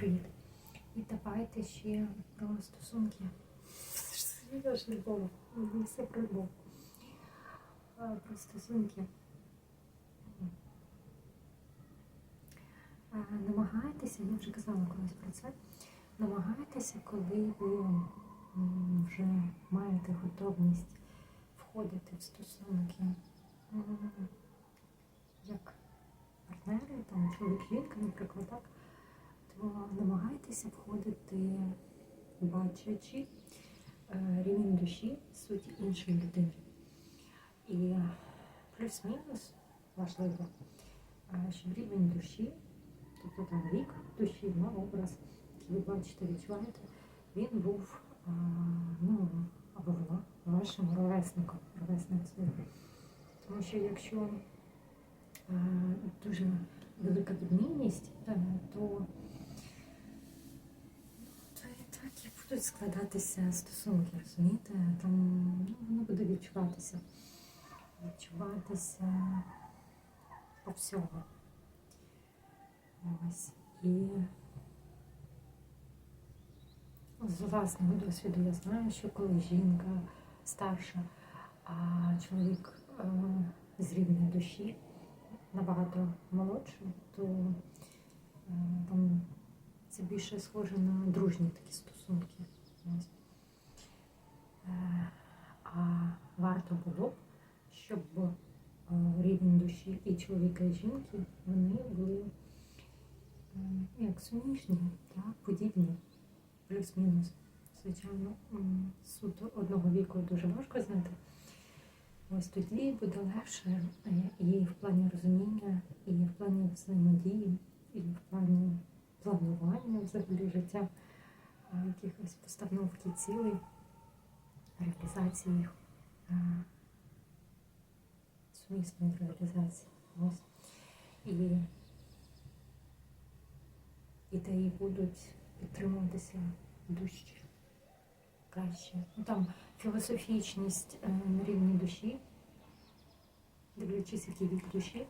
Привіт. І давайте ще про стосунки. Я ж любов, все про любов. Про стосунки. Намагайтеся, я вже казала колись про це. Намагайтеся, коли ви вже маєте готовність входити в стосунки як партнери, там чоловік-жінка, наприклад, так, намагайтеся входити, бачачи е, рівень душі, суть іншої людини. І плюс-мінус важливо, е, щоб рівень душі, тобто там вік душі, на образ, який ви бачите, відчуваєте, він був е, ну, або вона вашим ровесником, ровесницею. Тому що якщо дуже велика відмінність, то і так і будуть складатися стосунки, розумієте? Там ну, воно буде відчуватися. Відчуватися по всьому. Ось. І з власного досвіду я знаю, що коли жінка старша, а чоловік е, з рівня душі набагато молодший, то е, там це більше схоже на дружні такі стосунки. Е, А варто було б, щоб е, рівень душі і чоловіка, і жінки вони були як суміжні, так, подібні, плюс-мінус. Звичайно, суто одного віку дуже важко знати. Ось тоді буде легше е, і в плані розуміння, і в плані взаємодії, і в плані планування взагалі життя, е, якихось постановки цілей, реалізації їх, е, сумісної реалізації. Ось. І ідеї будуть підтримуватися дужче, краще. Ну, там філософічність е, на рівні душі, дивлячись, який вік душі,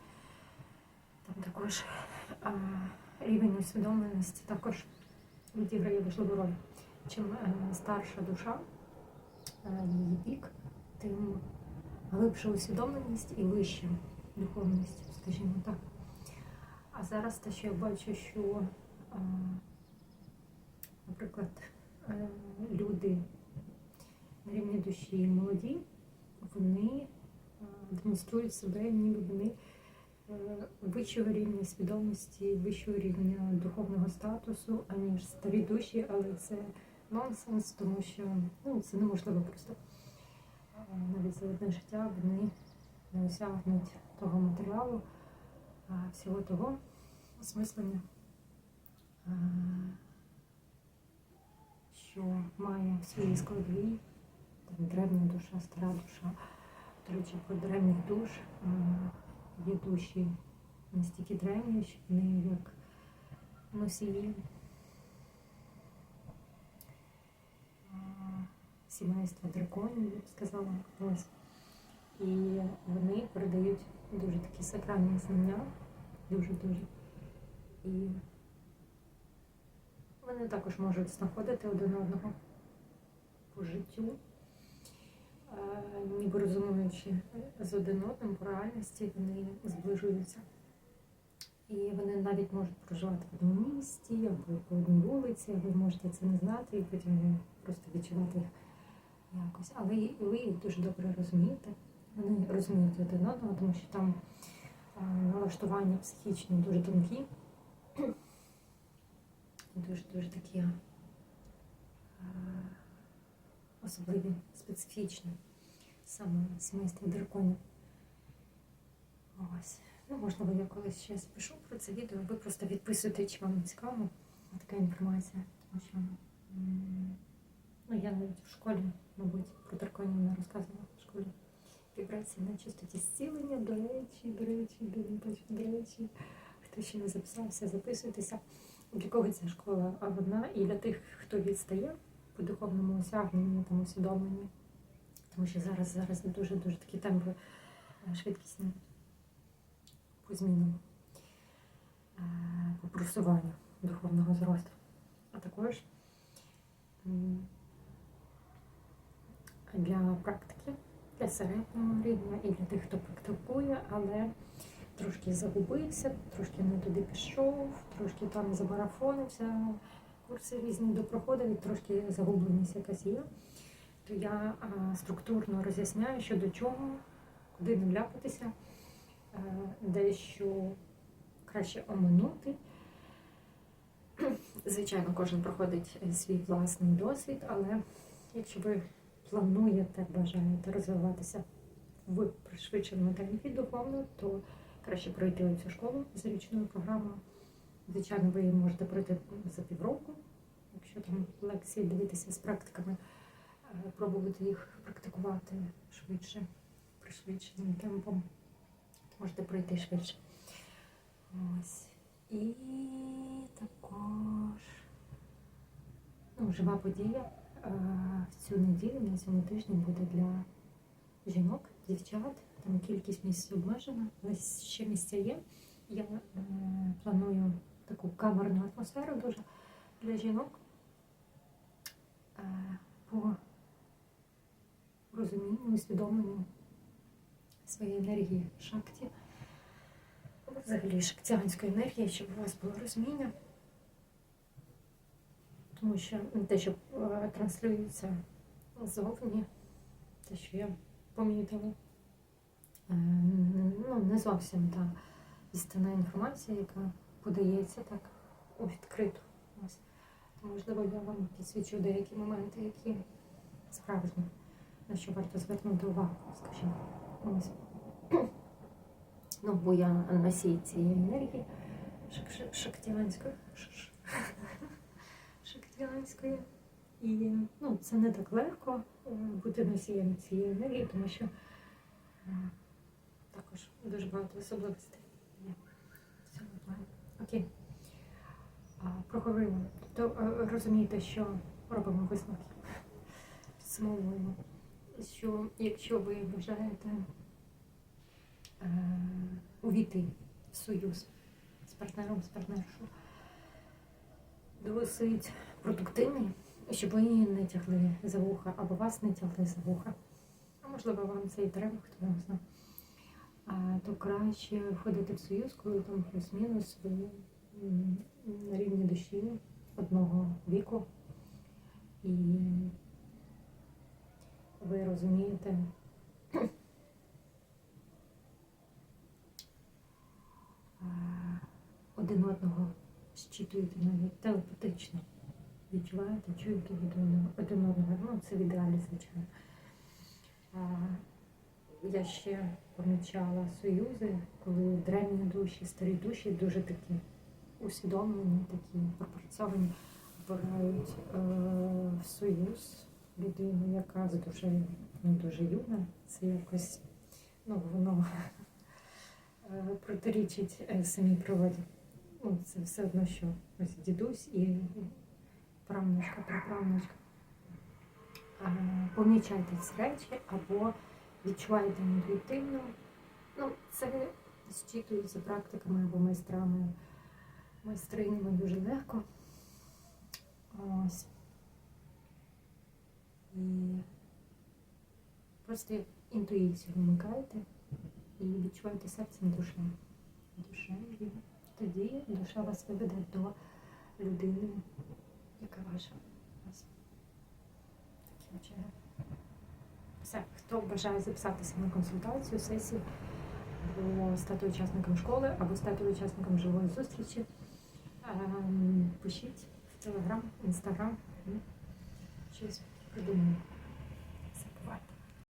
там також рівень усвідомленості також відіграє важливу роль. Чим е, старша душа, е, її вік, тим глибша усвідомленість і вища духовність, скажімо так. А зараз те, що я бачу, що, е, наприклад, люди на рівні душі молоді, вони демонструють себе, ніби вони вищого рівня свідомості, вищого рівня духовного статусу, аніж старі душі, але це нонсенс, тому що ну, це неможливо просто. Навіть за одне життя вони не осягнуть того матеріалу, всього того осмислення, що має в своїй складовій древня душа, стара душа. До речі, про древніх душ є душі настільки древні, що вони як носії сімейства драконів, я б сказала. Ось. І вони передають дуже такі сакральні знання, дуже-дуже. І вони також можуть знаходити один одного по життю, ніби розумуючи з один одним по реальності, вони зближуються. І вони навіть можуть проживати в одному місті або по одній вулиці, ви можете це не знати, і потім просто відчувати якось. Але і ви їх дуже добре розумієте. Вони розуміють один одного, тому що там налаштування психічні дуже тонкі, дуже дуже такі особливі, специфічні, саме сімейство драконів. Ось. Ну, можливо, я колись ще спишу про це відео, ви просто відписуєте, чи вам цікаво така інформація, тому що ну, я навіть в школі, мабуть, про драконів не розказувала в школі. Вібрації на частоті зцілення, до речі, до речі, до речі. Хто ще не записався, записуйтеся. Для кого ця школа одна, і для тих, хто відстає по духовному осягненню, там усвідомленню. Тому що зараз зараз дуже дуже такі темпи е, швидкісні по змінам, е, по просуванню духовного зросту. А також для практики, для середнього рівня і для тих, хто практикує, але трошки загубився, трошки не туди пішов, трошки там замарафонився, курси різні допроходив, і трошки загубленість якась є. То я структурно роз'ясняю, що до чого, куди не вляпатися, е, дещо краще оминути. Звичайно, кожен проходить е, свій власний досвід, але якщо ви плануєте, бажаєте розвиватися в пришвидшеному темпі духовно, то краще пройти цю школу з річною програмою. Звичайно, ви її можете пройти за півроку, якщо там лекції дивитися з практиками, е, пробувати їх практикувати швидше, пришвидшеним темпом, можете пройти швидше. Ось. І також ну, жива подія е, в цю неділю на цьому тижні буде для жінок, дівчат. Там кількість місць обмежена, але ще місця є. Я е, планую таку камерну атмосферу дуже для жінок е, по розумінню, усвідомленню своєї енергії шакті взагалі шактіанської енергії, щоб у вас було розуміння. Тому що те, що е, транслюється ззовні, те, що я помітила, е, ну, не зовсім та істинна інформація, яка подається так у відкриту. Можливо, я вам підсвічу деякі моменти, які справжні, на що варто звернути увагу, скажімо. Ось. Ну, бо я носій цієї енергії шак- шактіанської. Шактіанської. І ну, це не так легко е, бути носієм цієї енергії, тому що е, також дуже багато особливостей є в. Окей. Проговоримо. Тобто е, розумієте, що робимо висновки. Підсумовуємо, що якщо ви бажаєте увійти в союз з партнером, з партнершою, досить продуктивний, щоб ви не тягли за вуха, або вас не тягли за вуха. А можливо, вам це і треба, хто не знає. То краще входити в союз, коли там плюс-мінус ви на рівні душі одного віку. І ви розумієте, а, один одного щитуєте навіть телепатично. Відчуваєте, чуєте від одного. Ну, це в ідеалі, звичайно. А, я ще помічала союзи, коли древні душі, старі душі дуже такі усвідомлені, такі пропрацьовані, обирають е, в союз людину, яка з душею не дуже юна. Це якось ну, воно е, протирічить е, самій природі. Ну, це все одно, що ось дідусь і правнучка, праправнучка. Помічайте ці речі або відчуваєте інтуїтивно. Ну, це зчитується практиками або майстрами, майстринями дуже легко. Ось. І просто інтуїцію вимикаєте і відчуваєте серцем душею. Душею. Тоді душа вас виведе до людини, яка ваша. Таким чином. Все, хто бажає записатися на консультацію, сесію, або стати учасником школи, або стати учасником живої зустрічі, ем, пишіть в Телеграм, Інстаграм. Щось придумаємо.